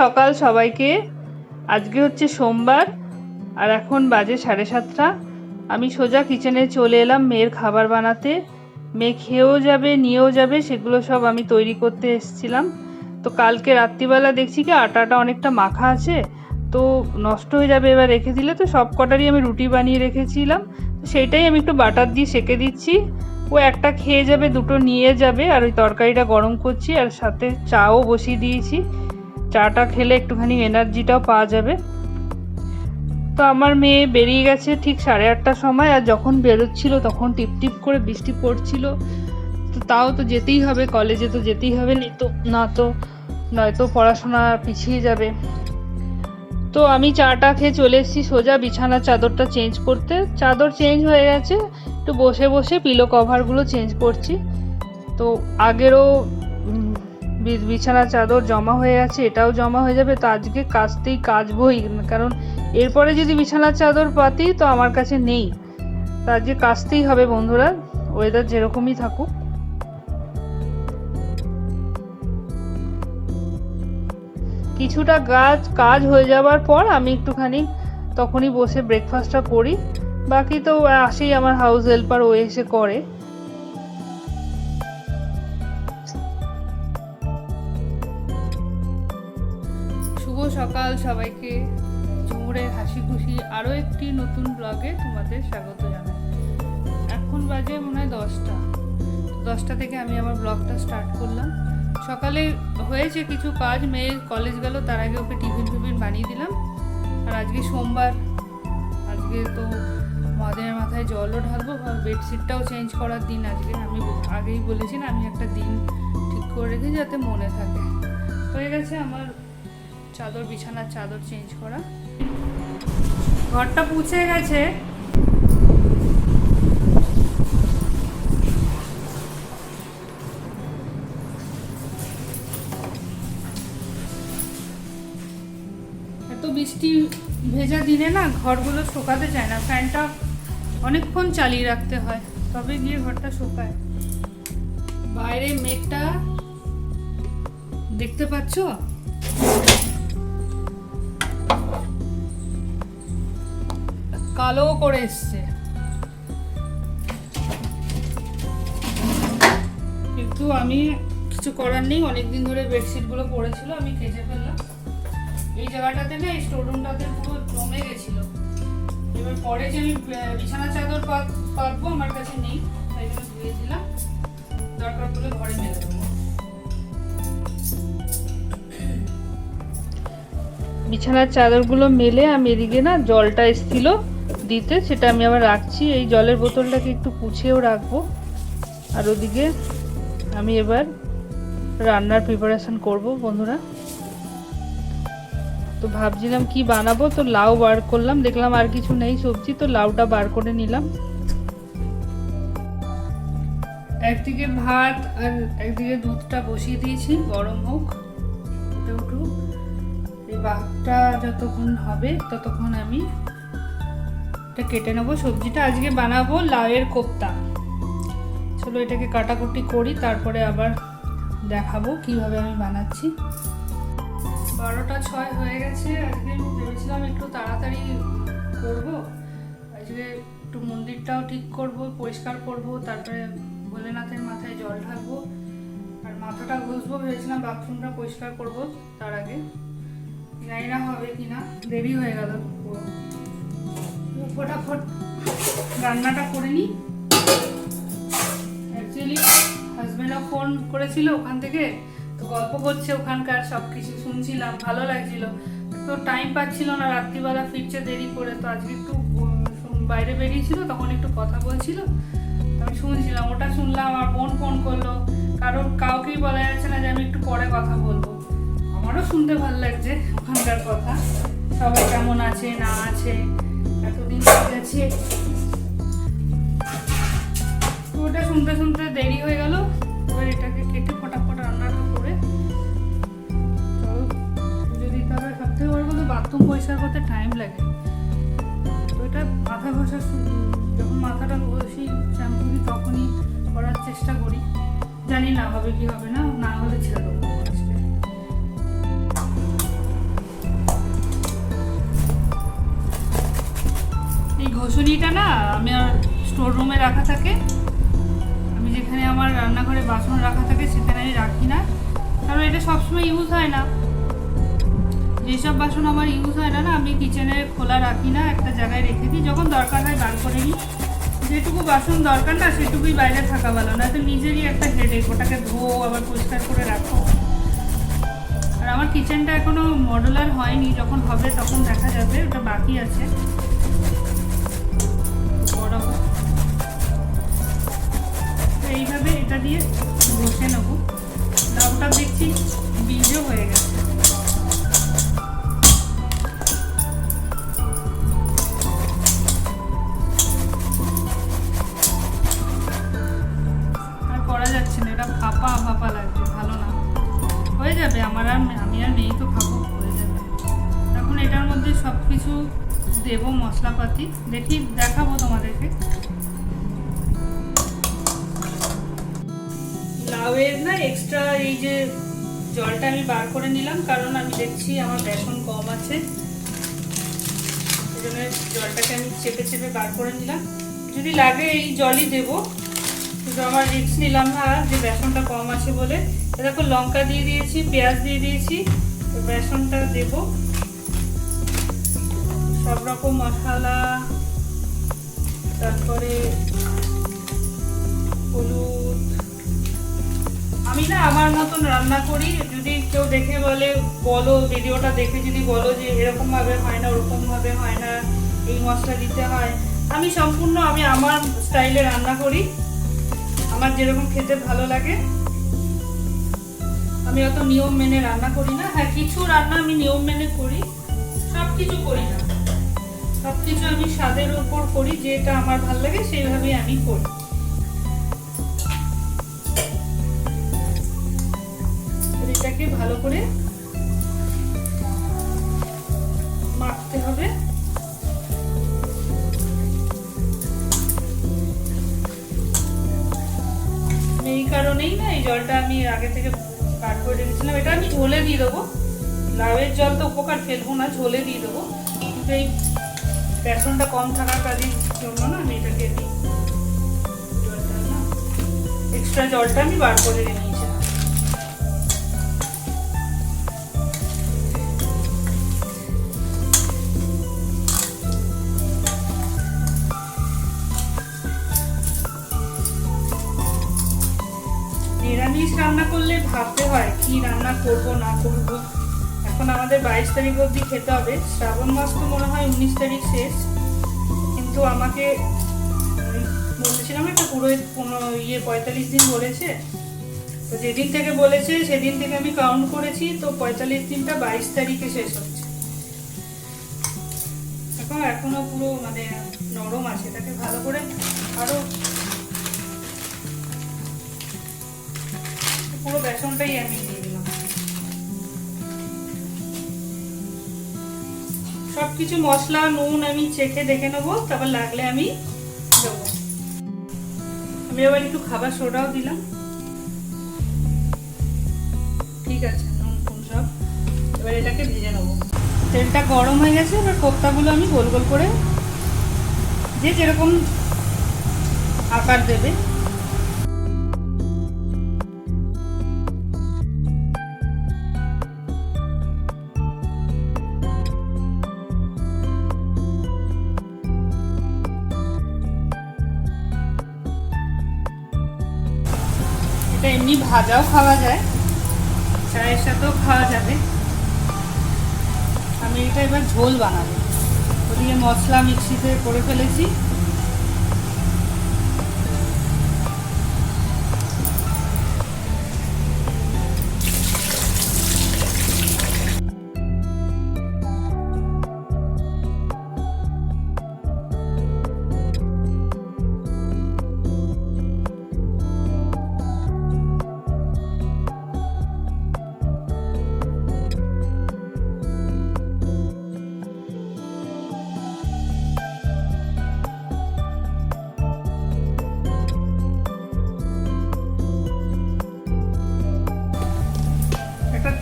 সকাল সবাইকে। আজকে হচ্ছে সোমবার, আর এখন বাজে সাড়ে সাতটা। আমি সোজা কিচেনে চলে এলাম মেয়ের খাবার বানাতে। মেয়ে খেয়েও যাবে, নিয়েও যাবে, সেগুলো সব আমি তৈরি করতে এসেছিলাম। তো কালকে রাত্রিবেলা দেখছি কি আটাটা অনেকটা মাখা আছে, তো নষ্ট হয়ে যাবে এবার রেখে দিলে। তো সব কটারই আমি রুটি বানিয়ে রেখেছিলাম। সেইটাই আমি একটু বাটার দিয়ে সেকে দিচ্ছি। ও একটা খেয়ে যাবে, দুটো নিয়ে যাবে, আর ওই তরকারিটা গরম করছি, আর সাথে চাও বসিয়ে দিয়েছি। চাটা খেলে একটুখানি এনার্জিটাও পাওয়া যাবে। তো আমার মেয়ে বেরিয়ে গেছে ঠিক সাড়ে আটটার সময়, আর যখন বেরোচ্ছিল তখন টিপ টিপ করে বৃষ্টি পড়ছিল। তো তাও তো যেতেই হবে, কলেজে তো যেতেই হবে তো, না তো, নয়তো পড়াশোনা পিছিয়ে যাবে। তো আমি চাটা খেয়ে চলে এসেছি সোজা বিছানার চাদরটা চেঞ্জ করতে। চাদর চেঞ্জ হয়ে গেছে, একটু বসে বসে পিলো কভারগুলো চেঞ্জ করছি। তো আগেরও উম, বি- বিছানার চাদর জমা হয়ে আছে এটাও জমা হয়ে যাবে। তো আজকে কাচতেই কাচবই কারণ এরপরে যদি বিছানার চাদর পাতি তো আমার কাছে নেই। তো আজকে কাচতেই হবে বন্ধুরা ওয়েদার যেরকমই থাকুক। কিছুটা গাছ কাজ হয়ে যাওয়ার পর আমি একটুখানি তখনই বসে ব্রেকফাস্টটা করি। বাকি তো আসেই আমার হাউস হেল্পার ও এসে করে। সকাল, সবাইকে ঝুমুরের হাসি খুশি আরও একটি নতুন ব্লগে তোমাদের স্বাগত জানাই। এখন বাজে মনে হয় দশটা। দশটা থেকে আমি আমার ব্লগটা স্টার্ট করলাম। সকালে হয়েছে কিছু কাজ, মেয়ে কলেজ গেল, তার আগে ওকে টিফিন টিফিন বানিয়ে দিলাম। আর আজকে সোমবার, আজকে তো মদের মাথায় জলও ঢালবো বেডশিটটাও চেঞ্জ করার দিন আজকে। আমি আগেই বলেছি না, আমি একটা দিন ঠিক করে রেখে যাতে মনে থাকে। হয়ে গেছে আমার চাদর, বিছানার চাদর চেঞ্জ করা। ঘরটা পুছে গেছে। এত বৃষ্টি ভেজা দিনে না ঘরগুলো শোকাতে চায় না। ফ্যানটা অনেকক্ষণ চালিয়ে রাখতে হয়, তবে গিয়ে ঘরটা শোকায়। বাইরে মেঘটা দেখতে পাচ্ছ? কালো করে এসছে। কিন্তু আমি কিছু করার নেই, অনেকদিন ধরে বেডশিটগুলো পড়েছিল, আমি কেচে ফেললাম। এই জায়গাটাতে না, এই স্টোরুমটাতে পুরো জমে গেছিল। এবার পরে যে আমি বিছানা চাদর পাত পাতবো, আমার কাছে নেই, তাই জন্য ধুয়ে দিলাম। দরকার পড়লে ঘরে মেলে দেবো। বিছানার চাদরগুলো মেলে, আমি এদিকে না জলটা এসছিল। দিতে, সেটা আমি আবার রাখছি। এই জলের বোতলটাকে একটু পুছেও রাখব। আর ওদিকে আমি এবার রান্নার প্রিপারেশান করব, বন্ধুরা। তো ভাবছিলাম কি বানাবো, তো লাউ বার করলাম। দেখলাম আর কিছু নেই সবজি, তো লাউটা বার করে নিলাম। একদিকে ভাত আর একদিকে দুধটা বসিয়ে দিয়েছি, গরম হোক। উঠুক। এই ভাতটা যতক্ষণ হবে, ততক্ষণ আমি এটা কেটে নেব। সবজিটা আজকে বানাবো লাউয়ের কোপ্তা। চলো এটাকে কাটাকুটি করি, তারপরে আবার দেখাবো কীভাবে আমি বানাচ্ছি। বারোটা ছয় হয়ে গেছে, আজকে আমি ভেবেছিলাম একটু তাড়াতাড়ি করব। আজকে একটু মন্দিরটাও ঠিক করব, পরিষ্কার করব, তারপরে ভোলেনাথের মাথায় জল ঢালবো আর মাথাটা ঘষবো, ভেবেছিলাম বাথরুমটা পরিষ্কার করব তার আগে। জানি না হবে কি না দেরি হয়ে গেল। ফটাফট রান্নাটা করে নিই। অ্যাকচুয়ালি হাজব্যান্ডও ফোন করেছিল ওখান থেকে, তো গল্প করছে ওখানকার সব কিছু শুনছিলাম, ভালো লাগছিল। তো টাইম পাচ্ছিল না, রাত্রিবেলা ফিরছে দেরি করে, তো আজকে একটু বাইরে বেরিয়েছিল, তখন একটু কথা বলছিল। আমি শুনছিলাম, ওটা শুনলাম, আমার বোন ফোন করল। কারণ কাউকেই বলা যাচ্ছে না যে আমি একটু পরে কথা বলব। আমারও শুনতে ভালো লাগছে ওখানকার কথা। সবাই কেমন আছে, না আছে? এতদিন হয়ে গেছে। ওটা শুনতে শুনতে দেরি হয়ে গেল। এবার এটাকে কেটে ফটাফট রান্নাটা করে। চলো পুজো দিতে হবে সব থেকে বড় কথা বাথরুম পরিষ্কার করতে টাইম লাগে। তো এটা মাথা ঘষা যখন মাথাটা ঘষি শ্যাম্পু তখনই করার চেষ্টা করি। জানি না হবে কি হবে না না হলে ছেড়ে দেবো। ঘষুনিটা না আমার স্টোর রুমে রাখা থাকে। আমি যেখানে আমার রান্নাঘরে বাসন রাখা থাকে, সেখানে আমি রাখি না। কারণ এটা সবসময় ইউজ হয় না। যেসব বাসন আমার ইউজ হয় না না, আমি কিচেনে খোলা রাখি না, একটা জায়গায় রেখে দিই। যখন দরকার হয় বার করে নিই। যেটুকু বাসন দরকার না, সেটুকুই বাইরে থাকা ভালো। না তো নিজেরই একটা হেডেক ওটাকে ধোও আবার পরিষ্কার করে রাখো। আর আমার কিচেনটা এখনও মডেলার হয়নি, যখন হবে তখন দেখা যাবে, ওটা বাকি আছে। এইভাবে এটা দিয়ে বসে নেব। লাউটা দেখছি বীজও হয়ে গেছে। দেখছি আমার বেসন কম আছে। জলটাকে আমি চেপে চেপে বার করে নিলাম। যদি লাগে এই জলই দেবো। কিন্তু আমার রিক্স নিলাম না যে বেসনটা কম আছে বলে। দেখো লঙ্কা দিয়ে দিয়েছি, পেঁয়াজ দিয়ে দিয়েছি, তো বেসনটা দেব। সব রকম মশলা, তারপরে হলুদ। আমি না আমার মতন রান্না করি যদি কেউ দেখে বলে, বলো, ভিডিওটা দেখে যদি বলো যে এরকম ভাবে হয় না ওরকম ভাবে হয় না, এই মশলা দিতে হয়, আমি সম্পূর্ণ, আমি আমার স্টাইলে রান্না করি। আমার যেরকম খেতে ভালো লাগে। আমি অত নিয়ম মেনে রান্না করি না। হ্যাঁ কিছু রান্না আমি নিয়ম মেনে করি সব কিছু করি না। সব কিছু আমি স্বাদের উপর করি, যেটা আমার ভালো লাগে, সেইভাবেই আমি করি। করে মাখতে হবে। এই কারণেই না এই জলটা আমি আগে থেকে বার করে রেখেছিলাম। এটা আমি ঝোলে দিয়ে দেবো। লাউয়ের জল তো উপকার, ফেলব না, ঝোলে দিয়ে দেবো। কিন্তু এই বেসনটা কম থাকার কাজের জন্য না আমি এটাকে দিই। জলটা না এক্সট্রা জলটা আমি বার করে নিয়েছিলাম রান্না করলে ভাবতে হয়, কি রান্না করব, না করব? এখন আমাদের বাইশ তারিখ অবধি খেতে হবে। শ্রাবণ মাস তো মনে হয় উনিশ তারিখ শেষ। কিন্তু আমাকে বলেছিলাম একটা পুরো ইয়ে পঁয়তাল্লিশ দিন বলেছে। তো যেদিন থেকে বলেছে, সেদিন থেকে আমি কাউন্ট করেছি, তো পঁয়তাল্লিশ দিনটা বাইশ তারিখে শেষ হচ্ছে। এখন এখনও পুরো মানে নরম আছে, এটাকে ভালো করে আরও পুরো বেসনটাই আমি দিয়ে দিলাম। সব কিছু মশলা, নুন আমি চেখে দেখে নেব, তারপর লাগলে আমি দেবো। আমি আবার একটু খাবার সোডাও দিলাম। ঠিক আছে, নুন ফুন সব। এবার এটাকে ভেজে নেব। তেলটা গরম হয়ে গেছে, এবার কোপ্তাগুলো আমি গোল গোল করে যে যেরকম আকার দেবে ভাজাও খাওয়া যায়। চায়ের সাথেও খাওয়া যাবে। আমি এটা এবার ঝোল বানাবো। ওদিকে মশলা মিক্সিতে করে ফেলেছি।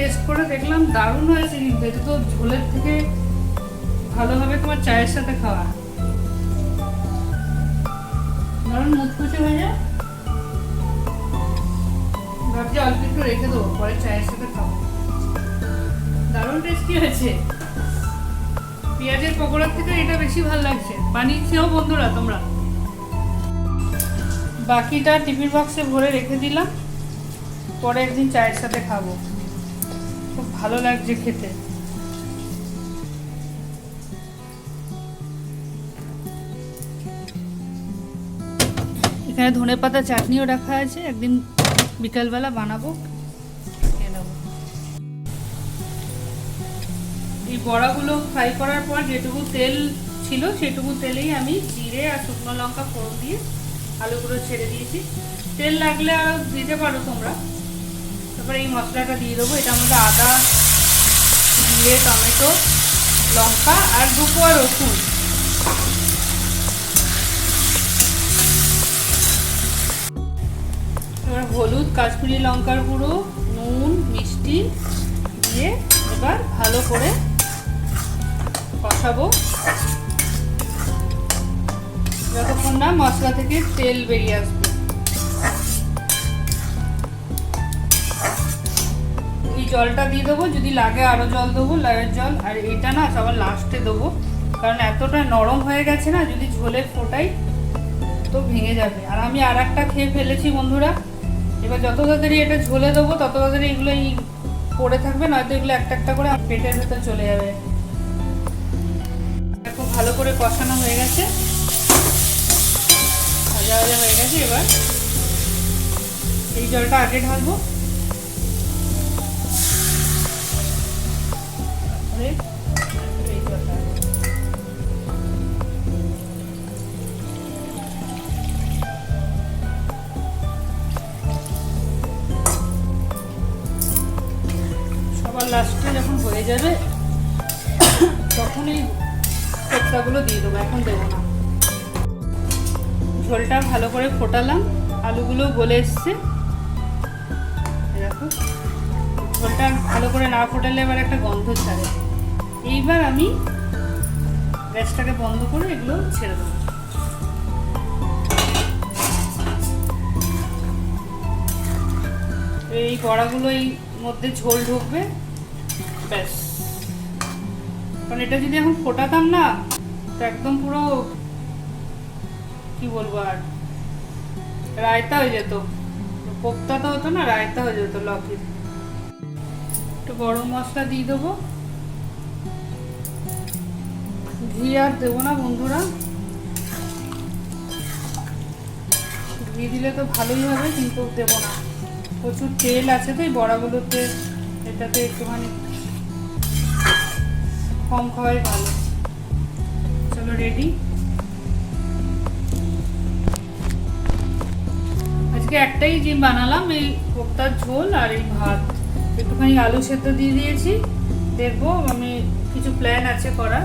টেস্ট করে দেখলাম দারুণ হয়েছে কিন্তু এটা তো ঝোলের থেকে ভালো হবে তোমার চায়ের সাথে খাওয়া। কারণ মুচকুচে হয়ে যায়। ভাবছি অল্প একটু রেখে দেবো, পরে চায়ের সাথে খাব। দারুণ টেস্টি হয়েছে। পেঁয়াজের পকোড়ার থেকে এটা বেশি ভালো লাগছে। বানিয়ে খেয়েও বন্ধুরা তোমরা। বাকিটা টিফিন বক্সে ভরে রেখে দিলাম। পরে একদিন চায়ের সাথে খাব। খুব ভালো লাগছে খেতে। এখানে ধনে পাতা চাটনিও রাখা আছে, একদিন বিকালবেলা বানাবো এই বড়াগুলো ফ্রাই করার পর যেটুকু তেল ছিল, সেটুকু তেলেই আমি জিরে আর শুকনো লঙ্কা ফোড়ন দিয়ে আলুগুলো ছেড়ে দিয়েছি। তেল লাগলে আরও দিতে পারো তোমরা। তারপরে এই মশলাটা দিয়ে দেবো। এটা আমাদের আদা, জিরে, টমেটো, লঙ্কা আর দুপোয়া রসুন। এবার হলুদ, কাশ্মীরি লঙ্কার গুঁড়ো, নুন, মিষ্টি দিয়ে এবার ভালো করে কষাবো। যতক্ষণ না মশলা থেকে তেল বেরিয়ে আসবে। জলটা দিয়ে দেবো, যদি লাগে আরও জল দেবো লাইয়ের জল, আর এটা না সবার লাস্টে দেবো। কারণ এতটা নরম হয়ে গেছে না, যদি ঝোলে ফোটাই তো ভেঙে যাবে। আর আমি আর একটা খেয়ে ফেলেছি বন্ধুরা। এবার যত তাড়াতাড়ি এটা ঝোলে দেবো, তত তাড়াতাড়ি এগুলো এই পড়ে থাকবে, নয়তো এগুলো একটা একটা করে পেটের ভেতর চলে যাবে। খুব ভালো করে কষানো হয়ে গেছে। ভাজা ভাজা হয়ে গেছে এবার। এই জলটা আগে ঢালবো। ভালো করে ফোটালাম। আলুগুলো গলে এসছে। ঝোলটা ভালো করে না ফোটালে এবার একটা গন্ধ ছাড়ে। এইবার আমি গ্যাসটাকে বন্ধ করে এগুলো ছেড়ে দেবো। এই বড়াগুলো এই মধ্যে ঝোল ঢুকবে, ব্যাস। কারণ এটা যদি এখন ফোটাতাম না, তো একদম পুরো, কি বলব আর? রায়তা হয়ে যেত। কোপ্তা তো হতো না, রায়তা হয়ে যেত লকির। একটু গরম মশলা দিয়ে দেবো। ঘি আর দেবো না বন্ধুরা। ঘি দিলে তো ভালোই হবে, কিন্তু দেবো না। প্রচুর তেল আছে তো এই বড়াগুলোতে, এটাতে একটুখানি কম খাওয়াই ভালো। চলো রেডি আজকে একটাই জিম বানালাম, এই কোপ্তার ঝোল আর এই ভাত। একটুখানি আলু সেদ্ধ দিয়ে দিয়েছি। দেখব আমি কিছু প্ল্যান আছে করার।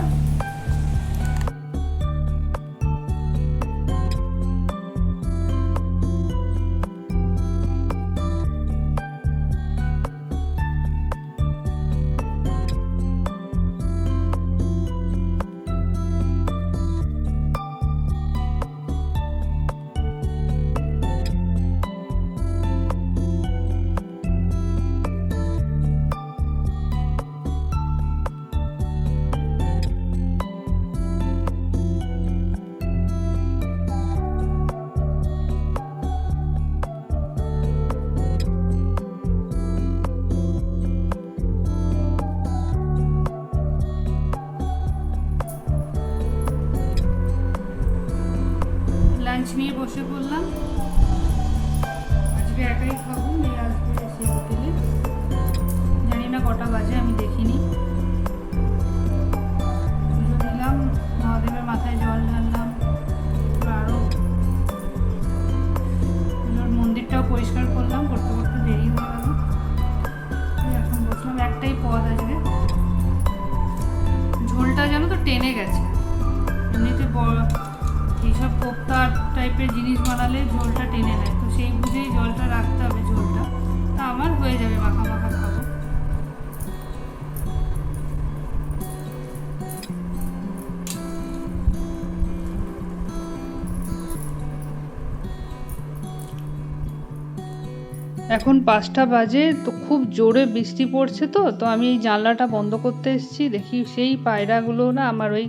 এখন পাঁচটা বাজে, তো খুব জোরে বৃষ্টি পড়ছে তো তো আমি এই জানলাটা বন্ধ করতে এসেছি, দেখি সেই পায়রাগুলো না আমার ওই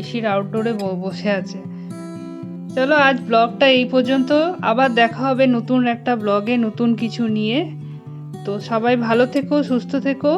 এসির আউটডোরে বসে আছে। চলো আজ ব্লগটা এই পর্যন্ত, আবার দেখা হবে নতুন একটা ব্লগে নতুন কিছু নিয়ে। তো সবাই ভালো থেকো, সুস্থ থেকো।